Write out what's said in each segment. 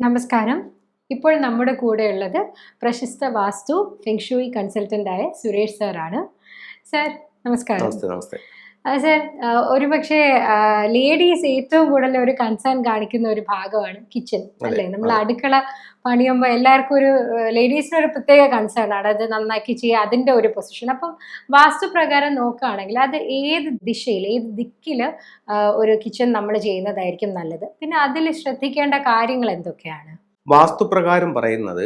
നമസ്കാരം. ഇപ്പോൾ നമ്മുടെ കൂടെ ഉള്ളത് പ്രശസ്ത വാസ്തു ഫെങ്ഷൂയി കൺസൾട്ടന്റായ സുരേഷ് സാറാണ്. സാർ നമസ്കാരം. നമസ്തേ നമസ്തേ. സാർ ഒരു പക്ഷേ ലേഡീസ് ഏറ്റവും കൂടുതൽ ഒരു കൺസേൺ കാണിക്കുന്ന ഒരു ഭാഗമാണ് കിച്ചൺ അല്ലേ? നമ്മൾ അടുക്കള പണിയുമ്പോൾ എല്ലാവർക്കും ഒരു ലേഡീസിന് ഒരു പ്രത്യേക കൺസേൺ ആണ്. അത് നന്നാക്കി ചെയ്യുക അതിന്റെ ഒരു പൊസിഷൻ അപ്പം വാസ്തുപ്രകാരം നോക്കുകയാണെങ്കിൽ അത് ഏത് ദിശയിൽ ഏത് ദിക്കിൽ ഒരു കിച്ചൺ നമ്മൾ ചെയ്യുന്നതായിരിക്കും നല്ലത്. പിന്നെ അതിൽ ശ്രദ്ധിക്കേണ്ട കാര്യങ്ങൾ എന്തൊക്കെയാണ്? വാസ്തുപ്രകാരം പറയുന്നത്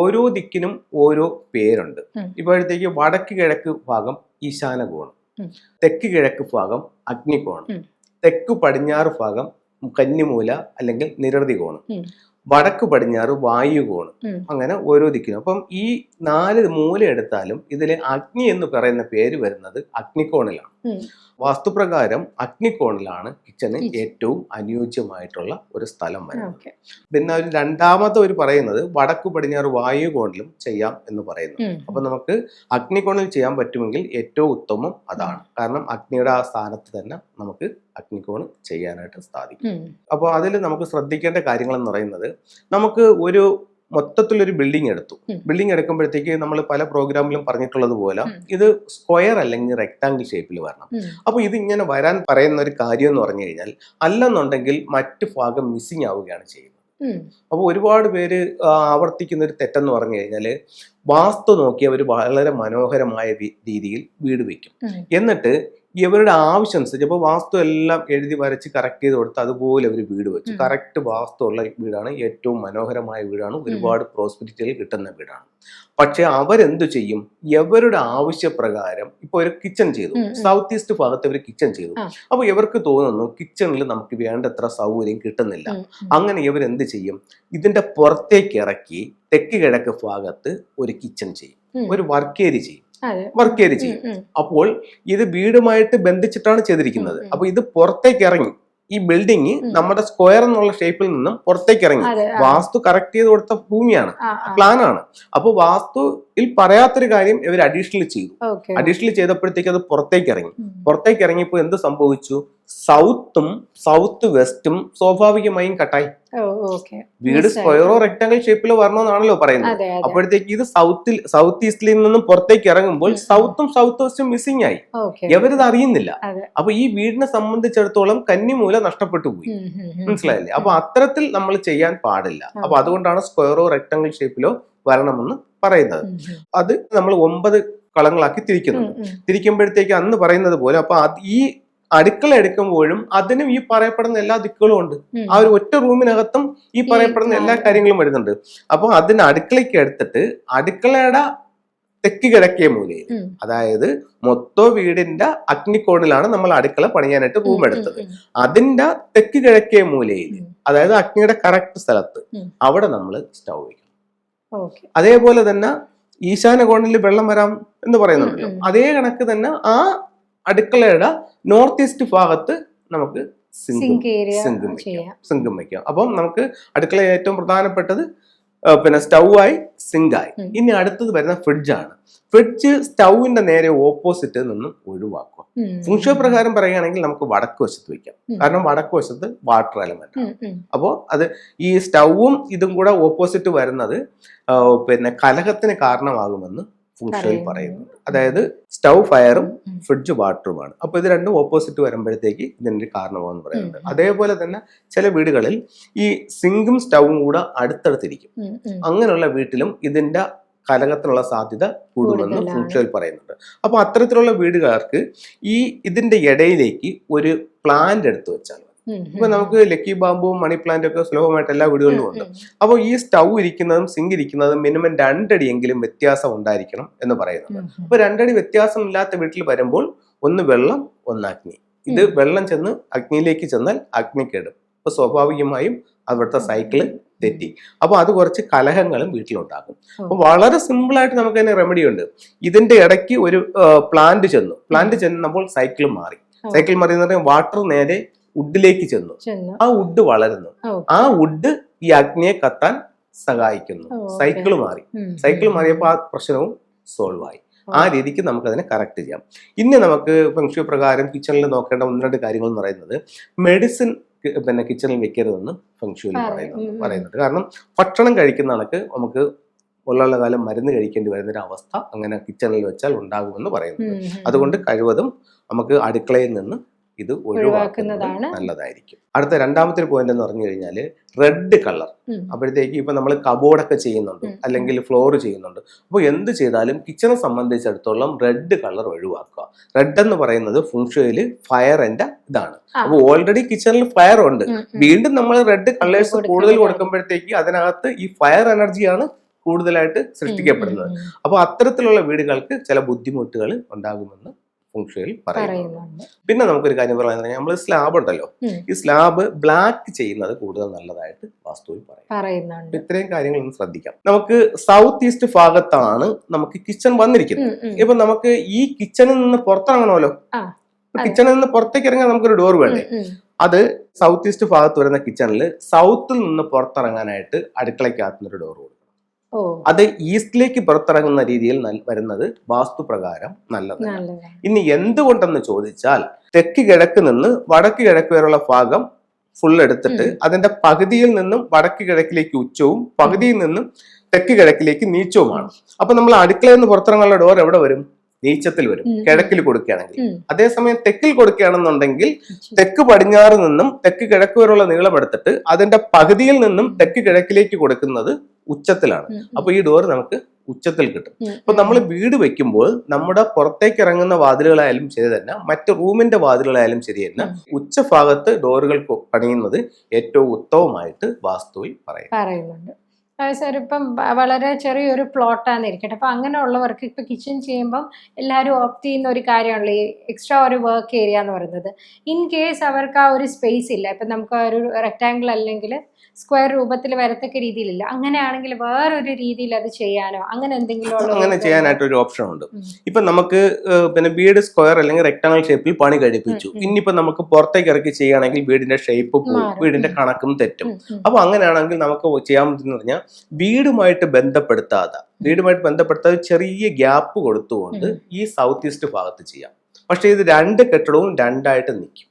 ഓരോ ദിക്കിനും ഓരോ പേരുണ്ട്. ഇപ്പോഴത്തേക്ക് വടക്ക് കിഴക്ക് ഭാഗം ഈശാന കോണം. തെക്ക് കിഴക്ക് ഭാഗം അഗ്നികോണം. തെക്ക് പടിഞ്ഞാറ് ഭാഗം കന്നിമൂല അല്ലെങ്കിൽ നിരതി കോണം. വടക്ക് പടിഞ്ഞാറ് വായു കോണം. അങ്ങനെ ഓരോ ദിക്കിനും അപ്പം ഈ നാല് മൂല എടുത്താലും ഇതിൽ അഗ്നി എന്ന് പറയുന്ന പേര് വരുന്നത് അഗ്നികോണിലാണ്. വാസ്തുപ്രകാരം അഗ്നികോണിലാണ് കിച്ചന്. ഏറ്റവും അനുയോജ്യമായിട്ടുള്ള ഒരു സ്ഥലം വരുന്നത്. പിന്നെ ഒരു രണ്ടാമത്തെ ഒരു പറയുന്നത് വടക്കു പടിഞ്ഞാറ് വായു കോണിലും ചെയ്യാം എന്ന് പറയുന്നു. അപ്പൊ നമുക്ക് അഗ്നികോണിൽ ചെയ്യാൻ പറ്റുമെങ്കിൽ ഏറ്റവും ഉത്തമം അതാണ്. കാരണം അഗ്നിയുടെ ആ സ്ഥാനത്ത് തന്നെ നമുക്ക് അഗ്നികോണ് ചെയ്യാനായിട്ട് സാധിക്കും. അപ്പോൾ അതിൽ നമുക്ക് ശ്രദ്ധിക്കേണ്ട കാര്യങ്ങൾ എന്ന് പറയുന്നത് നമുക്ക് ഒരു മൊത്തത്തിലൊരു ബിൽഡിംഗ് എടുത്തു. ബിൽഡിംഗ് എടുക്കുമ്പോഴത്തേക്ക് നമ്മൾ പല പ്രോഗ്രാമിലും പറഞ്ഞിട്ടുള്ളത് പോലെ ഇത് സ്ക്വയർ അല്ലെങ്കിൽ റെക്ടാങ്കിൾ ഷേപ്പിൽ വരണം. അപ്പോൾ ഇത് ഇങ്ങനെ വരാൻ പറയുന്ന ഒരു കാര്യം എന്ന് പറഞ്ഞു കഴിഞ്ഞാൽ അല്ലെന്നുണ്ടെങ്കിൽ മറ്റ് ഭാഗം മിസ്സിംഗ് ആവുകയാണ് ചെയ്യുന്നത്. അപ്പോൾ ഒരുപാട് പേര് ആവർത്തിക്കുന്ന ഒരു തെറ്റെന്ന് പറഞ്ഞു കഴിഞ്ഞാൽ വാസ്തു നോക്കി അവർ വളരെ മനോഹരമായ രീതിയിൽ വീട് വെക്കും. എന്നിട്ട് ഇവരുടെ ആവശ്യം അനുസരിച്ച് ഇപ്പോൾ വാസ്തു എല്ലാം എഴുതി വരച്ച് കറക്റ്റ് ചെയ്ത് കൊടുത്ത് അതുപോലെ അവർ വീട് വെച്ചു. കറക്റ്റ് വാസ്തു ഉള്ള വീടാണ്. ഏറ്റവും മനോഹരമായ വീടാണ്. ഒരുപാട് പ്രോസ്പെരിറ്റിയിൽ കിട്ടുന്ന വീടാണ്. പക്ഷെ അവരെന്തു ചെയ്യും? ഇവരുടെ ആവശ്യപ്രകാരം ഇപ്പൊ ഒരു കിച്ചൺ ചെയ്തു. സൗത്ത് ഈസ്റ്റ് ഭാഗത്ത് ഒരു കിച്ചൺ ചെയ്തു. അപ്പോൾ അപ്പൊ ഇവർക്ക് തോന്നുന്നു കിച്ചണിൽ നമുക്ക് വേണ്ടത്ര സൗകര്യം കിട്ടുന്നില്ല. അങ്ങനെ ഇവർ എന്ത് ചെയ്യും? ഇതിന്റെ പുറത്തേക്ക് ഇറക്കി തെക്ക് കിഴക്ക് ഭാഗത്ത് ഒരു കിച്ചൺ ചെയ്യും. ഒരു വർക്ക് ഏരിയ ചെയ്യും. വർക്ക് ഏരിയ ചെയ്യും. അപ്പോൾ ഇത് വീടുമായിട്ട് ബന്ധിച്ചിട്ടാണ് ചെയ്തിരിക്കുന്നത്. അപ്പൊ ഇത് പുറത്തേക്ക് ഇറങ്ങി. ഈ ബിൽഡിംഗ് നമ്മുടെ സ്ക്വയർ എന്നുള്ള ഷേപ്പിൽ നിന്നും പുറത്തേക്ക് ഇറങ്ങി. വാസ്തു കറക്റ്റ് ചെയ്ത് കൊടുത്ത ഭൂമിയാണ്. പ്ലാനാണ് അപ്പോൾ പ്ലാൻ ആണ്. അപ്പൊ വാസ്തുയിൽ പറയാത്തൊരു കാര്യം ഇവർ അഡീഷണൽ ചെയ്തു. അഡീഷണൽ ചെയ്തപ്പോഴത്തേക്ക് അത് പുറത്തേക്ക് ഇറങ്ങി. പുറത്തേക്ക് ഇറങ്ങിയപ്പോൾ എന്ത് സംഭവിച്ചു? സൗത്തും സൗത്ത് വെസ്റ്റും സ്വാഭാവികമായും കട്ടായി വീട് സ്ക്വയറോ റെക്ടാങ്കിൾ ഷേപ്പിലോ വരണമെന്നാണല്ലോ പറയുന്നത്. അപ്പോഴത്തേക്ക് ഇത് സൗത്തിൽ സൗത്ത് ഈസ്റ്റിൽ നിന്നും പുറത്തേക്ക് ഇറങ്ങുമ്പോൾ സൗത്തും സൗത്ത് വെസ്റ്റും മിസ്സിംഗ് ആയി. ഇവരിത് അറിയുന്നില്ല. അപ്പൊ ഈ വീടിനെ സംബന്ധിച്ചിടത്തോളം കന്നിമൂല നഷ്ടപ്പെട്ടു പോയി. മനസ്സിലായില്ലേ? അപ്പൊ അത്തരത്തിൽ നമ്മൾ ചെയ്യാൻ പാടില്ല. അപ്പൊ അതുകൊണ്ടാണ് സ്ക്വയറോ റെക്ടാങ്കിൾ ഷേപ്പിലോ വരണമെന്ന് പറയുന്നത്. അത് നമ്മൾ ഒമ്പത് കളങ്ങളാക്കി തിരിക്കുന്നുണ്ട്. ഉം. തിരിക്കുമ്പോഴത്തേക്ക് അന്ന് പറയുന്നത് പോലെ അപ്പൊ ഈ അടുക്കള എടുക്കുമ്പോഴും അതിനും ഈ പറയപ്പെടുന്ന എല്ലാ ദിക്കുകളും ഉണ്ട്. ആ ഒരു ഒറ്റ റൂമിനകത്തും ഈ പറയപ്പെടുന്ന എല്ലാ കാര്യങ്ങളും വരുന്നുണ്ട്. അപ്പൊ അതിന് അടുക്കളയ്ക്ക് എടുത്തിട്ട് അടുക്കളയുടെ തെക്ക് കിഴക്കേ മൂലയിൽ അതായത് മൊത്തം വീടിന്റെ അഗ്നിക്കോണിലാണ് നമ്മൾ അടുക്കള പണിയാനായിട്ട് റൂം എടുത്തത്. അതിന്റെ തെക്ക് കിഴക്കേ മൂലയിൽ അതായത് അഗ്നിയുടെ കറക്റ്റ് സ്ഥലത്ത് അവിടെ നമ്മൾ സ്റ്റൗ വയ്ക്കും അതേപോലെ തന്നെ ഈശാന കോണിൽ വെള്ളം വരാം എന്ന് പറയുന്നുണ്ടല്ലോ. അതേ കണക്ക് തന്നെ ആ അടുക്കളയുടെ നോർത്ത് ഈസ്റ്റ് ഭാഗത്ത് നമുക്ക് സിങ്കും സിങ്ക് ഏരിയ സിങ്കും വെക്കാം സിങ്കും വെക്കാം അപ്പം നമുക്ക് അടുക്കള ഏറ്റവും പ്രധാനപ്പെട്ടത് പിന്നെ സ്റ്റൗ ആയി സിങ്കായി ഇനി അടുത്തത് വരുന്ന ഫ്രിഡ്ജാണ് ഫ്രിഡ്ജ് സ്റ്റൗവിന്റെ നേരെ ഓപ്പോസിറ്റ് നിന്നും ഒഴിവാക്കുക. ഫുഷ ഫുങ്ഷോ പ്രകാരം പറയുകയാണെങ്കിൽ നമുക്ക് വടക്ക് വശത്ത് വെക്കാം കാരണം വടക്ക് വശത്ത് വാട്ടർ എലമെന്റ്. അപ്പോൾ അത് ഈ സ്റ്റൗവും ഇതും കൂടെ ഓപ്പോസിറ്റ് വരുന്നത് പിന്നെ കലഹത്തിന് കാരണമാകുമെന്ന് ഫുങ്ഷോയിൽ പറയുന്നു. പറയുന്നുണ്ട് അതായത് സ്റ്റൗ ഫയറും ഫ്രിഡ്ജ് വാട്ടറുമാണ്. അപ്പൊ ഇത് രണ്ടും ഓപ്പോസിറ്റ് വരുമ്പോഴത്തേക്ക് ഇതിന്റെ കാരണമാണെന്ന് പറയുന്നുണ്ട്. അതേപോലെ തന്നെ ചില വീടുകളിൽ ഈ സിങ്കും സ്റ്റൗവും കൂടെ അടുത്തടുത്തിരിക്കും. അങ്ങനെയുള്ള വീട്ടിലും ഇതിന്റെ കലകത്തിനുള്ള സാധ്യത കൂടുമെന്ന് ഫുഷോയിൽ പറയുന്നുണ്ട്. അപ്പൊ അത്തരത്തിലുള്ള വീടുകാർക്ക് ഈ ഇതിന്റെ ഇടയിലേക്ക് ഒരു പ്ലാന്റ് എടുത്തു വെച്ചാൽ ഇപ്പൊ നമുക്ക് ലക്കി ബാമ്പും മണി പ്ലാന്റും ഒക്കെ സുലഭമായിട്ട് എല്ലാ വീടുകളിലും ഉണ്ട്. അപ്പൊ അപ്പോൾ ഈ സ്റ്റൗ ഇരിക്കുന്നതും സിങ്ക് ഇരിക്കുന്നതും മിനിമം രണ്ടടിയെങ്കിലും വ്യത്യാസം ഉണ്ടായിരിക്കണം എന്ന് പറയുന്നത്. അപ്പൊ രണ്ടടി വ്യത്യാസം ഇല്ലാത്ത വീട്ടിൽ വരുമ്പോൾ ഒന്ന് വെള്ളം ഒന്ന് അഗ്നി. ഇത് വെള്ളം ചെന്ന് അഗ്നിയിലേക്ക് ചെന്നാൽ അഗ്നി കേടും. അപ്പൊ സ്വാഭാവികമായും അവിടുത്തെ സൈക്കിൾ തെറ്റി. അപ്പൊ അത് കുറച്ച് കലഹങ്ങളും വീട്ടിലുണ്ടാകും. അപ്പൊ വളരെ സിമ്പിൾ ആയിട്ട് നമുക്ക് അതിന് റെമഡി ഉണ്ട്. ഇതിന്റെ ഇടയ്ക്ക് ഒരു പ്ലാന്റ് ചെന്നു. പ്ലാന്റ് ചെന്നപ്പോൾ സൈക്കിൾ മാറി. സൈക്കിൾ മാറി എന്ന് പറഞ്ഞാൽ വാട്ടർ നേരെ വുഡിലേക്ക് ചെന്നു ആ വുഡ് വളരുന്നു. ആ വുഡ് ഈ അഗ്നിയെ കത്താൻ സഹായിക്കുന്നു. സൈക്കിൾ മാറി സൈക്കിൾ. മാറിയപ്പോൾ ആ പ്രശ്നവും സോൾവ് ആയി ആ രീതിക്ക് നമുക്ക് അതിനെ കറക്റ്റ് ചെയ്യാം ഇനി നമുക്ക് ഫംഗ്ഷ്യ പ്രകാരം കിച്ചണിൽ നോക്കേണ്ട ഒന്ന് രണ്ട് കാര്യങ്ങൾ എന്ന് പറയുന്നത് മെഡിസിൻ പിന്നെ കിച്ചണിൽ വെക്കരുതെന്ന് പറയും. പറയുന്നു. പറയുന്നുണ്ട് കാരണം ഭക്ഷണം കഴിക്കുന്ന കണക്ക് നമുക്ക് ഉള്ള കാലം മരുന്ന് കഴിക്കേണ്ടി വരുന്ന ഒരു അവസ്ഥ അങ്ങനെ കിച്ചണിൽ വെച്ചാൽ ഉണ്ടാകുമെന്ന് പറയുന്നു. അതുകൊണ്ട് കഴിവതും നമുക്ക് അടുക്കളയിൽ നിന്ന് ഇത് ഒഴിവാക്കുന്നത് ഒഴിവാക്കുന്നതാണ്. നല്ലതായിരിക്കും. അടുത്ത രണ്ടാമത്തെ ഒരു പോയിന്റ് എന്ന് പറഞ്ഞു കഴിഞ്ഞാൽ റെഡ് കളർ. അപ്പോഴത്തേക്ക് ഇപ്പൊ നമ്മൾ കബോർഡൊക്കെ ചെയ്യുന്നുണ്ട് അല്ലെങ്കിൽ ഫ്ലോർ ചെയ്യുന്നുണ്ട്. അപ്പോൾ എന്ത് ചെയ്താലും കിച്ചണെ സംബന്ധിച്ചിടത്തോളം റെഡ് കളർ ഒഴിവാക്കുക. റെഡ് എന്ന് പറയുന്നത് ഫുങ്ഷയിൽ ഫയറിന്റെ ഇതാണ്. അപ്പൊ അപ്പോൾ ഓൾറെഡി കിച്ചണിൽ ഫയർ ഉണ്ട്. വീണ്ടും നമ്മൾ റെഡ് കളേഴ്സ് കൂടുതൽ കൊടുക്കുമ്പോഴത്തേക്ക് അതിനകത്ത് ഈ ഫയർ എനർജിയാണ് കൂടുതലായിട്ട് സൃഷ്ടിക്കപ്പെടുന്നത്. അപ്പോൾ അത്തരത്തിലുള്ള വീടുകൾക്ക് ചില ബുദ്ധിമുട്ടുകൾ ഉണ്ടാകുമെന്ന് ഫുങ്ഷയിൽ പറയുന്നു പറയുന്നുണ്ട്. പിന്നെ നമുക്കൊരു കാര്യം പറയാൻ നമ്മൾ സ്ലാബ് ഉണ്ടല്ലോ. ഈ സ്ലാബ് ബ്ലാക്ക് ചെയ്യുന്നത് കൂടുതൽ നല്ലതായിട്ട് വാസ്തുവിൽ പറയും. പറയുന്നുണ്ട്. ഇത്രയും കാര്യങ്ങൾ ഒന്ന് ശ്രദ്ധിക്കാം. നമുക്ക് സൗത്ത് ഈസ്റ്റ് ഭാഗത്താണ് നമുക്ക് കിച്ചൺ വന്നിരിക്കുന്നത്. ഇപ്പൊ നമുക്ക് ഈ കിച്ചണിൽ നിന്ന് പുറത്തിറങ്ങണമല്ലോ? കിച്ചണിൽ നിന്ന് പുറത്തേക്ക് ഇറങ്ങാൻ നമുക്കൊരു ഡോർ വേണ്ടേ. അത് സൗത്ത് ഈസ്റ്റ് ഭാഗത്ത് വരുന്ന കിച്ചണിൽ സൗത്തിൽ നിന്ന് പുറത്തിറങ്ങാനായിട്ട് അടുക്കളയ്ക്കകത്തുനിന്നൊരു ഡോർ കൊടുക്കും. അത് ഈസ്റ്റിലേക്ക് പുറത്തിറങ്ങുന്ന രീതിയിൽ വരുന്നത് വാസ്തുപ്രകാരം നല്ലതാണ് നല്ലതാണ്. ഇനി എന്തുകൊണ്ടെന്ന് ചോദിച്ചാൽ തെക്ക് കിഴക്ക് നിന്ന് വടക്ക് കിഴക്ക് വരെയുള്ള ഭാഗം ഫുൾ എടുത്തിട്ട് അതിന്റെ പകുതിയിൽ നിന്നും വടക്ക് കിഴക്കിലേക്ക് ഉച്ചവും പകുതിയിൽ നിന്നും തെക്ക് കിഴക്കിലേക്ക് നീച്ചവുമാണ്. അപ്പൊ നമ്മൾ അടുക്കളയിൽ നിന്ന് പുറത്തിറങ്ങാനുള്ള ഡോർ എവിടെ വരും? നീച്ചത്തിൽ വരും. കിഴക്കിൽ കൊടുക്കുകയാണെങ്കിൽ. അതേസമയം തെക്കിൽ കൊടുക്കുകയാണെന്നുണ്ടെങ്കിൽ തെക്ക് പടിഞ്ഞാറ് നിന്നും തെക്ക് കിഴക്ക് വരെയുള്ള നീളം എടുത്തിട്ട് അതിന്റെ പകുതിയിൽ നിന്നും തെക്ക് കിഴക്കിലേക്ക് കൊടുക്കുന്നത് ഉച്ചത്തിലാണ്. അപ്പൊ ഈ ഡോർ നമുക്ക് ഉച്ചത്തിൽ കിട്ടും. അപ്പൊ നമ്മൾ വീട് വെക്കുമ്പോൾ നമ്മുടെ പുറത്തേക്ക് ഇറങ്ങുന്ന വാതിലുകളായാലും ശരി തന്നെ മറ്റ് റൂമിന്റെ വാതിലുകളായാലും ശരി തന്നെ ഉച്ചഭാഗത്ത് ഡോറുകൾ പണിയുന്നത് ഏറ്റവും ഉത്തമമായിട്ട് വാസ്തുവിൽ പറയും പറയുന്നുണ്ട്. സാർ ഇപ്പം വളരെ ചെറിയൊരു പ്ലോട്ടാന്ന് ഇരിക്കട്ടെ. അപ്പം അങ്ങനെയുള്ളവർക്ക് ഇപ്പം കിച്ചൺ ചെയ്യുമ്പം എല്ലാവരും ഓപ്റ്റ് ചെയ്യുന്ന ഒരു കാര്യമാണല്ലോ ഈ എക്സ്ട്രാ ഒരു വർക്ക് ഏരിയ എന്ന് പറയുന്നത്. ഇൻ കേസ് അവർക്ക് ആ ഒരു സ്പേസ് ഇല്ല ഇപ്പം നമുക്ക് ആ ഒരു റെക്റ്റാങ്കിൾ അല്ലെങ്കിൽ സ്ക്വയർ രൂപത്തിൽ വരത്തക്ക രീതിയിലില്ല. അങ്ങനെയാണെങ്കിൽ വേറൊരു രീതിയിൽ അത് ചെയ്യാനോ അങ്ങനെ എന്തെങ്കിലും അങ്ങനെ ചെയ്യാനായിട്ട് ഒരു ഓപ്ഷൻ ഉണ്ട്. ഇപ്പം നമുക്ക് പിന്നെ വീട് സ്ക്വയർ അല്ലെങ്കിൽ റെക്ടാങ്കിൾ ഷേപ്പിൽ പണി കഴിപ്പിച്ചു. ഇനിയിപ്പോ നമുക്ക് പുറത്തേക്ക് ഇറക്കി ചെയ്യുകയാണെങ്കിൽ വീടിന്റെ ഷേപ്പ്. വീടിന്റെ കണക്കും തെറ്റും. ഉം, ഉം. അപ്പൊ അങ്ങനെയാണെങ്കിൽ നമുക്ക് ചെയ്യാൻ പറ്റുന്ന പറഞ്ഞാൽ വീടുമായിട്ട് ബന്ധപ്പെടുത്താതെ വീടുമായിട്ട് ബന്ധപ്പെടുത്താതെ ചെറിയ ഗ്യാപ്പ് കൊടുത്തുകൊണ്ട്. ഈ സൗത്ത് ഈസ്റ്റ് ഭാഗത്ത് ചെയ്യാം പക്ഷേ ഇത് രണ്ട് കെട്ടിടവും രണ്ടായിട്ട് നിൽക്കും.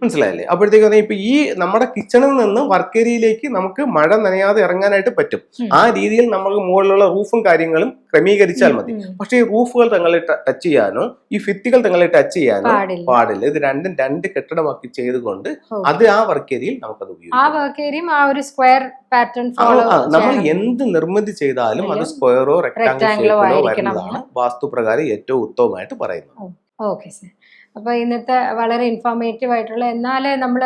മനസ്സിലായില്ലേ? അപ്പോഴത്തേക്ക് ഇപ്പൊ ഈ നമ്മുടെ കിച്ചണിൽ നിന്ന് വർക്ക് ഏരിയയിലേക്ക് നമുക്ക് മഴ നനയാതെ ഇറങ്ങാനായിട്ട് പറ്റും. ആ രീതിയിൽ നമുക്ക് മുകളിലുള്ള റൂഫും കാര്യങ്ങളും ക്രമീകരിച്ചാൽ മതി. പക്ഷേ ഈ റൂഫുകൾ തങ്ങളെ ടച്ച് ചെയ്യാനോ ഈ ഫിത്തികൾ തങ്ങളെ ടച്ച് ചെയ്യാനോ പാടില്ല. ഇത് രണ്ടും രണ്ട് കെട്ടിടമാക്കി ചെയ്തുകൊണ്ട് അത് ആ വർക്ക് ഏരിയയിൽ നമുക്കത് ഉപയോഗിക്കാം. നമ്മൾ എന്ത് നിർമ്മിതി ചെയ്താലും അത് സ്ക്വയറോ റെക്ടാങ്കിളോ വരുന്നതാണ് വാസ്തുപ്രകാരം ഏറ്റവും ഉത്തമമായിട്ട് പറയുന്നത്. ഓക്കെ സർ അപ്പോൾ ഇന്നത്തെ വളരെ ഇൻഫോർമേറ്റീവ് ആയിട്ടുള്ള എന്നാലേ നമ്മൾ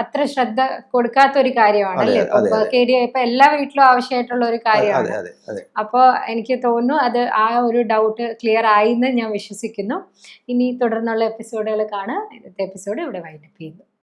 അത്ര ശ്രദ്ധ കൊടുക്കാത്ത ഒരു കാര്യമാണ് അല്ലേ? അതെ, ഇപ്പൊ എല്ലാ വീട്ടിലും ആവശ്യമായിട്ടുള്ള ഒരു കാര്യമാണ്. അപ്പോൾ എനിക്ക് തോന്നുന്നു അത് ആ ഒരു ഡൗട്ട് ക്ലിയർ ആയി എന്ന് ഞാൻ വിശ്വസിക്കുന്നു. ഇനി തുടർന്നുള്ള എപ്പിസോഡുകൾ കാണാം. ഇന്നത്തെ എപ്പിസോഡ് ഇവിടെ വൈൻഡപ്പ് ചെയ്യുന്നു.